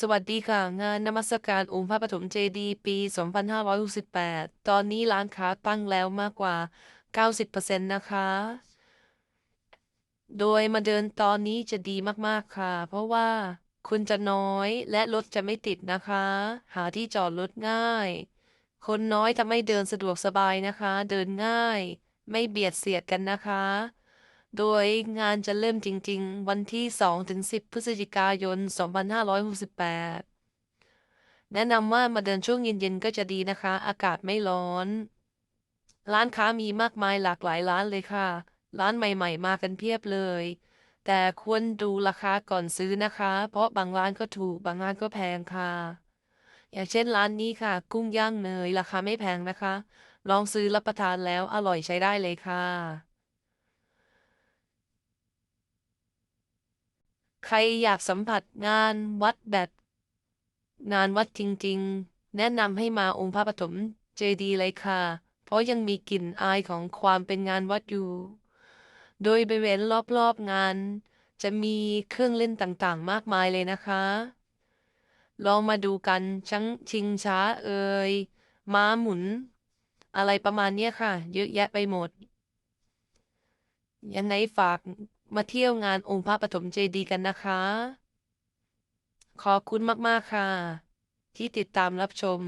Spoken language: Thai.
สวัสดีค่ะ งานนมัสการองค์พระปฐมเจดีย์ปี 2568 ตอนนี้ร้านค้าตั้งแล้วมากกว่า 90%นะคะ โดยมาเดินตอนนี้จะดีมากๆค่ะ เพราะว่าคนจะน้อยและรถจะไม่ติดนะคะ หาที่จอดรถง่าย คนน้อยทำให้เดินสะดวกสบายนะคะ เดินง่าย ไม่เบียดเสียดกันนะคะ โดยงานจะเริ่มจริง ๆ วันที่ 2-10 พฤศจิกายน 2568 แนะนำว่ามาเดินช่วงเย็นๆ ก็จะดีนะคะ อากาศไม่ร้อน ร้านค้ามีมากมายหลากหลายร้านเลยค่ะ ร้านใหม่ๆ มากันเพียบเลย แต่ควรดูราคาก่อนซื้อนะคะ เพราะบางร้านก็ถูก บางร้านก็แพงค่ะ อย่างเช่นร้านนี้ค่ะ กุ้งย่างเนย ราคาไม่แพงนะคะ ลองซื้อรับประทานแล้วอร่อยใช้ได้เลยค่ะ ใค รอยากสัมผัสงานวัดแบบ งานวัดจริงๆ แนะนำให้มาองค์พระปฐมเจดีย์เลยค่ะ เพราะยังมีกลิ่นอายของความเป็นงานวัดอยู่ โดยบริเวณรอบๆงาน จะมีเครื่องเล่นต่างๆ มากมายเลยนะคะลองมาดูกันชังชิงช้าเอ่ยม้าหมุน อะไรประมาณเนี้ยค่ะ เยอะแยะไปหมด ยังไงฝาก มาเที่ยวงานองค์พระปฐมเจดีย์กันนะคะ ขอบคุณมาก ๆ ค่ะ ที่ติดตามรับชม